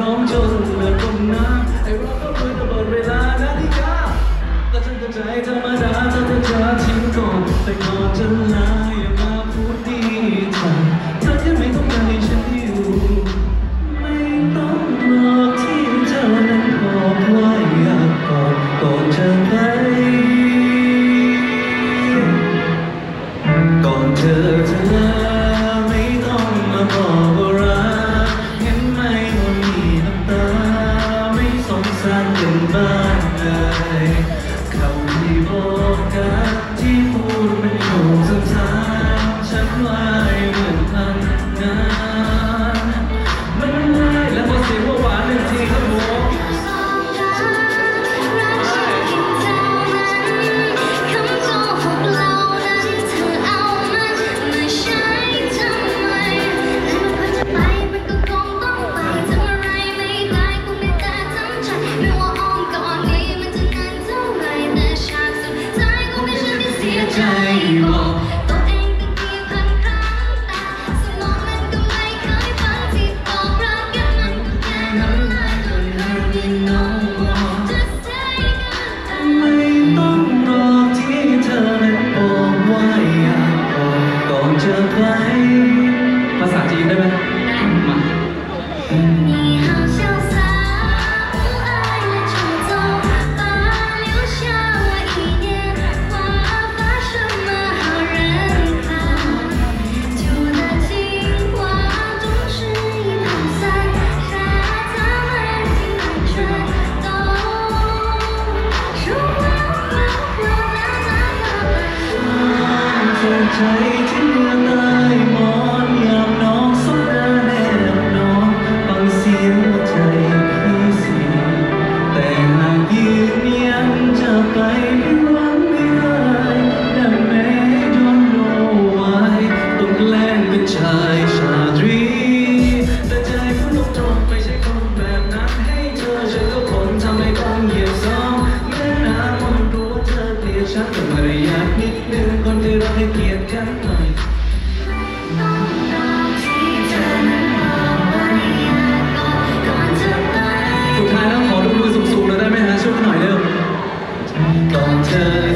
ร้องจนเหลือตรงน้ำไอ้เราก็เหมือน say, come evil. Oh, 这一天 เกียรกันหน่อยสุดท้ายแล้วขอดูมือสูงๆหน่อได้ไหมฮะช่วยหน่อยเร็วก่อนเธอ